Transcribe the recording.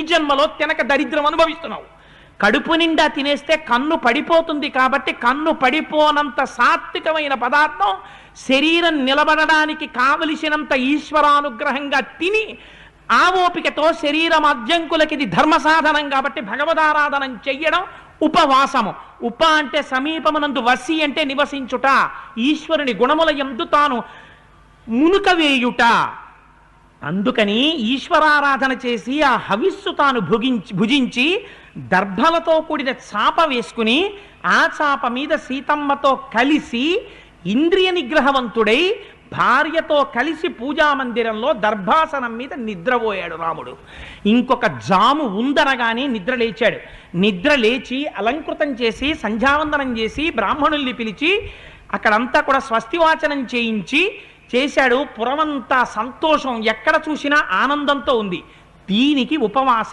ఈ జన్మలో తినక దరిద్రం అనుభవిస్తున్నావు. కడుపు నిండా తినేస్తే కన్ను పడిపోతుంది కాబట్టి కన్ను పడిపోనంత సాత్వికమైన పదార్థం శరీరం నిలబడడానికి కావలసినంత ఈశ్వరానుగ్రహంగా తిని ఆ ఓపికతో శరీరం అద్యంకులకి ఇది ధర్మ సాధనం కాబట్టి భగవదారాధనం చెయ్యడం ఉపవాసము. ఉప అంటే సమీపమునందు వసి అంటే నివసించుట. ఈశ్వరుని గుణముల ఎందు తాను మునుక వేయుట అందుకని ఈశ్వరారాధన చేసి ఆ హవిస్సు తాను భుగించి భుజించి దర్భలతో కూడిన చాప వేసుకుని ఆ చాప మీద సీతమ్మతో కలిసి ఇంద్రియ నిగ్రహవంతుడై భార్యతో కలిసి పూజా మందిరంలో దర్భాసనం మీద నిద్రపోయాడు రాముడు. ఇంకొక జాము ఉందనగానే నిద్ర లేచాడు. నిద్ర లేచి అలంకృతం చేసి సంధ్యావందనం చేసి బ్రాహ్మణుల్ని పిలిచి అక్కడంతా కూడా స్వస్తివాచనం చేయించి చేశాడు పురమంతా సంతోషం ఎక్కడ చూసినా ఆనందంతో ఉంది. దీనికి ఉపవాసం